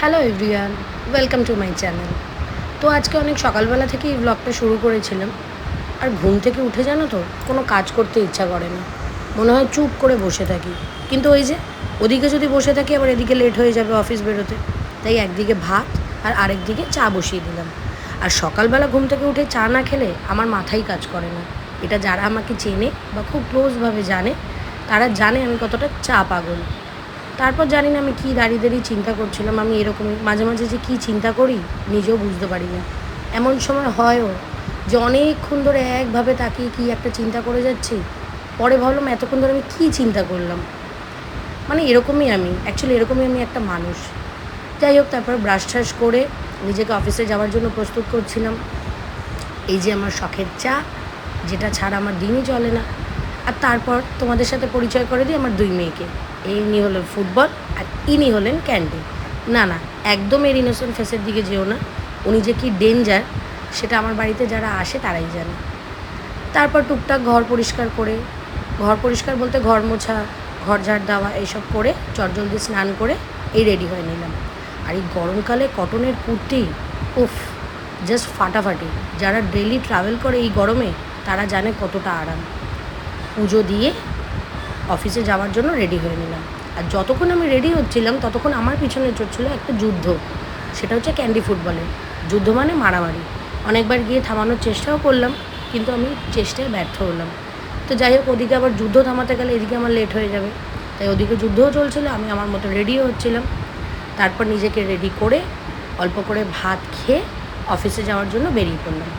Hello everyone welcome to my channel তো আজকে অনেক সকালবেলা থেকে এই ব্লগটা শুরু করেছিলাম। আর ঘুম থেকে উঠে জানো তো, কোনো কাজ করতে ইচ্ছা করে না মনে হয় চুপ করে বসে থাকি। কিন্তু ওই যে, ওদিকে যদি বসে থাকি, আবার এদিকে লেট হয়ে যাবে অফিস বেরোতে। তাই একদিকে ভাত আর আরেকদিকে চা বসিয়ে দিলাম। আর সকালবেলা ঘুম থেকে উঠে চা না খেলে আমার মাথাই কাজ করে না। এটা যারা আমাকে চেনে বা খুব ক্লোজভাবে জানে, তারা জানে আমি কতটা চা পাগল। তারপর জানি না আমি কী দাঁড়িয়ে দাঁড়িয়ে চিন্তা করছিলাম, আমি এরকমই মাঝে মাঝে যে কী চিন্তা করি নিজেও বুঝতে পারি না। এমন সময় হয়ও যে অনেকক্ষণ ধরে একভাবে তাকিয়ে কী একটা চিন্তা করে যাচ্ছি, পরে ভাবলাম এতক্ষণ ধরে আমি কী চিন্তা করলাম। মানে এরকমই আমি অ্যাকচুয়ালি এরকমই আমি একটা মানুষ। যাই হোক, তারপর ব্রাশ ট্রাশ করে নিজেকে অফিসে যাওয়ার জন্য প্রস্তুত করছিলাম। এই যে আমার শখের চা, যেটা ছাড়া আমার দিনই চলে না। আর তারপর তোমাদের সাথে পরিচয় করে দিই আমার দুই মেয়েকে। ইনি হলেন ফুটবল আর ইনি হলেন ক্যান্ডি। না না, একদম এর ইনোসেন্ট ফেসের দিকে যেও না। উনি যে কি ডেঞ্জার সেটা আমার বাড়িতে যারা আসে তারাই জানে। তারপর টুকটাক ঘর পরিষ্কার করে, ঘর পরিষ্কার বলতে ঘর মোছা, ঘর ঝাড় দেওয়া, এইসব করে চটজলদি স্নান করে এই রেডি হয়ে নিলাম। আর এই গরমকালে কটনের কুর্তি, উফ জাস্ট ফাটাফাটি। যারা ডেলি ট্রাভেল করে এই গরমে, তারা জানে কতটা আরাম। পুজো দিয়ে অফিসে যাওয়ার জন্য রেডি হয়ে নিলাম। আর যতক্ষণ আমি রেডি হচ্ছিলাম, ততক্ষণ আমার পিছনে চলছিল একটা যুদ্ধ। সেটা হচ্ছে ক্যান্ডি ফুটবলের যুদ্ধ মানে মারামারি। অনেকবার গিয়ে থামানোর চেষ্টাও করলাম, কিন্তু আমি চেষ্টায় ব্যর্থ হলাম। তো যাই হোক, ওদিকে আবার যুদ্ধ থামাতে গেলে এদিকে আমার লেট হয়ে যাবে। তাই ওদিকে যুদ্ধও চলছিল, আমি আমার মতো রেডিও হচ্ছিলাম। তারপর নিজেকে রেডি করে, অল্প করে ভাত খেয়ে অফিসে যাওয়ার জন্য বেরিয়ে পড়লাম।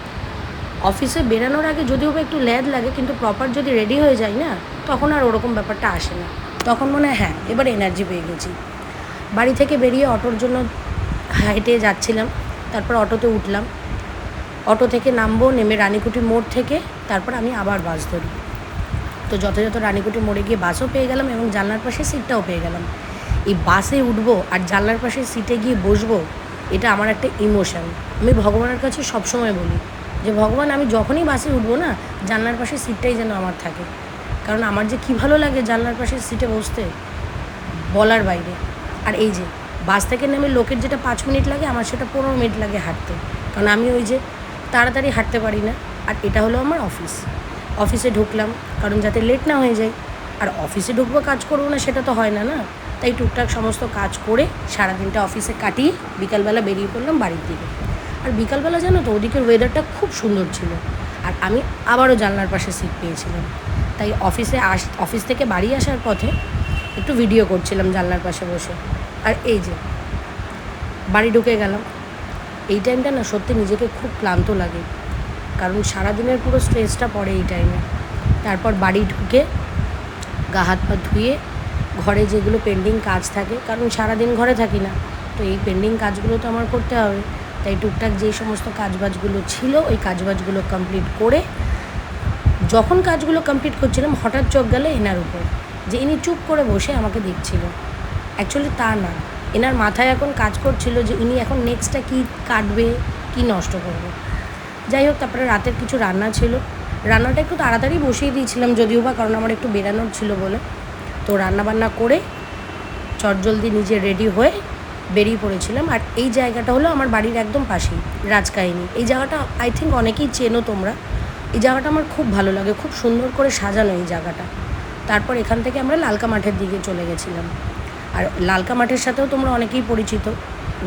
অফিসে বেরানোর আগে যদিও বা একটু ল্যাদ লাগে, কিন্তু প্রপার যদি রেডি হয়ে যায় না, তখন আর ওরকম ব্যাপারটা আসে না। তখন মনে হয় হ্যাঁ এবার এনার্জি পেয়ে গেছি। বাড়ি থেকে বেরিয়ে অটোর জন্য হেঁটে যাচ্ছিলাম, তারপর অটোতে উঠলাম। অটো থেকে নামবো, নেমে রানীকুটি মোড় থেকে, তারপর আমি আবার বাস ধরি। তো যথাযথ রানীকুটি মোড়ে গিয়ে বাসও পেয়ে গেলাম এবং জানলার পাশে সিটটাও পেয়ে গেলাম। এই বাসে উঠবো আর জানলার পাশে সিটে গিয়ে বসবো, এটা আমার একটা ইমোশান আমি ভগবানের কাছে সবসময় বলি। যে ভগবান, আমি যখনই বাসে উঠবো না, জানলার পাশে সিটটাই যেন আমার থাকে। কারণ আমার যে কী ভালো লাগে জানলার পাশে সিটে বসতে, বলার বাইরে। আর এই যে, বাস থেকে নেমে লোকের যেটা পাঁচ মিনিট লাগে, আমার সেটা পনেরো মিনিট লাগে হাঁটতে। কারণ আমি ওই যে তাড়াতাড়ি হাঁটতে পারি না। আর এটা হলো আমার অফিস। অফিসে ঢুকলাম, কারণ যাতে লেট না হয়ে যায়। আর অফিসে ঢুকবো, কাজ করব না, সেটা তো হয় না না? তাই টুকটাক সমস্ত কাজ করে সারাদিনটা অফিসে কাটিয়ে বিকালবেলা বেরিয়ে পড়লাম বাড়ির দিকে। আর বিকালবেলা জানো তো, ওদিকের ওয়েদারটা খুব সুন্দর ছিল। আর আমি আবারও জানলার পাশে সিট পেয়েছিলাম। তাই অফিসে আস অফিস থেকে বাড়ি আসার পথে একটু ভিডিও করছিলাম জানলার পাশে বসে। আর এই যে, বাড়ি ঢুকে গেলাম। এই টাইমটা না সত্যি নিজেকে খুব ক্লান্ত লাগে। কারণ সারাদিনের পুরো স্ট্রেসটা পড়ে এই টাইমে তারপর বাড়ি ঢুকে গা হাত পা ধুয়ে ঘরে যেগুলো পেন্ডিং কাজ থাকে, কারণ সারাদিন ঘরে থাকি না, তো এই পেন্ডিং কাজগুলো তো আমার করতে হবে। তাই টুকটাক যেই সমস্ত কাজবাজগুলো ছিল, ওই কাজবাজগুলো কমপ্লিট করে যখন কাজগুলো কমপ্লিট করছিলাম, হঠাৎ চোখ গেল এনার উপর যে ইনি চুপ করে বসে আমাকে দেখছিল। অ্যাকচুয়ালি তা না। এনার মাথায় এখন কাজ করছিল যে ইনি এখন নেক্সটটা কী কাটবে, কী নষ্ট করবে। যাই হোক, তারপরে রাতের কিছু রান্না ছিল। রান্নাটা একটু তাড়াতাড়ি বসিয়ে দিয়েছিলাম যদিও বা, কারণ আমার একটু বেরানোর ছিল বলে। তো রান্নাবান্না করে চটজলদি নিজে রেডি হয়ে বেরিয়ে পড়েছিলাম। আর এই জায়গাটা হলো আমার বাড়ির একদম পাশেই, রাজকাহিনী। এই জায়গাটা আই থিঙ্ক অনেকেই চেনো তোমরা। এই জায়গাটা আমার খুব ভালো লাগে, খুব সুন্দর করে সাজানো এই জায়গাটা। তারপর এখান থেকে আমরা লালকা মাঠের দিকে চলে গেছিলাম। আর লালকা মাঠের সাথেও তোমরা অনেকেই পরিচিত।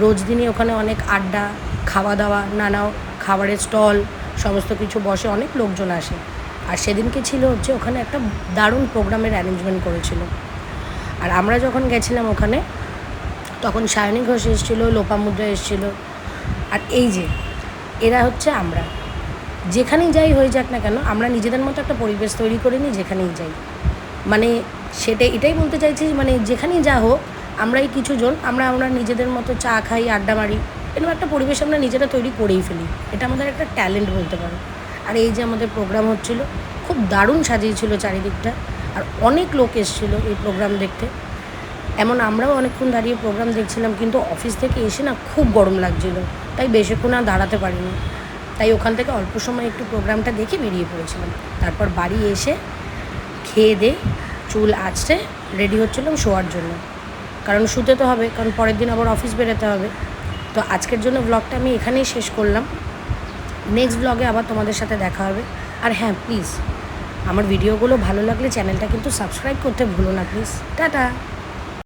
রোজ দিনই ওখানে অনেক আড্ডা খাওয়া দাওয়া নানা খাবারের স্টল, সমস্ত কিছু বসে অনেক লোকজন আসে। আর সেদিনকে ছিল হচ্ছে ওখানে একটা দারুণ প্রোগ্রামের অ্যারেঞ্জমেন্ট করেছিল। আর আমরা যখন গেছিলাম ওখানে তখন সায়নী ঘোষ এসেছিল, লোপামুদ্রা এসেছিল। আর এই যে, এরা হচ্ছে আমরা। যেখানেই যাই হয়ে যাক না কেন, আমরা নিজেদের মতো একটা পরিবেশ তৈরি করে নিই যেখানেই যাই। মানে সেটা, এটাই বলতে চাইছি মানে যেখানেই যা হোক, আমরাই কিছুজন আমরা আমরা নিজেদের মতো চা খাই, আড্ডা মারি, এরকম একটা পরিবেশ আমরা নিজেরা তৈরি করেই ফেলি। এটা আমাদের একটা ট্যালেন্ট বলতে পারো। আর এই যে আমাদের প্রোগ্রাম হচ্ছিল, খুব দারুণ সাজিয়েছিল চারিদিকটা। আর অনেক লোক এসেছিল এই প্রোগ্রাম দেখতে। এমন আমরাও অনেকক্ষণ দাঁড়িয়ে প্রোগ্রাম দেখছিলাম, কিন্তু অফিস থেকে এসে না খুব গরম লাগছিল। তাই বেশিক্ষণ আর দাঁড়াতে পারিনি। তাই ওখান থেকে অল্প সময় একটু প্রোগ্রামটা দেখে বেরিয়ে পড়েছিলাম। তারপর বাড়ি এসে খেয়ে দে, চুল আঁচড়ে রেডি হচ্ছিলাম শোয়ার জন্য। কারণ শুতে তো হবে, কারণ পরের দিন আবার অফিস বেরোতে হবে। তো আজকের জন্য ব্লগটা আমি এখানেই শেষ করলাম। নেক্সট ব্লগে আবার তোমাদের সাথে দেখা হবে। আর হ্যাঁ প্লিজ আমার ভিডিওগুলো ভালো লাগলে চ্যানেলটা কিন্তু সাবস্ক্রাইব করতে ভুলো না প্লিজ টাটা!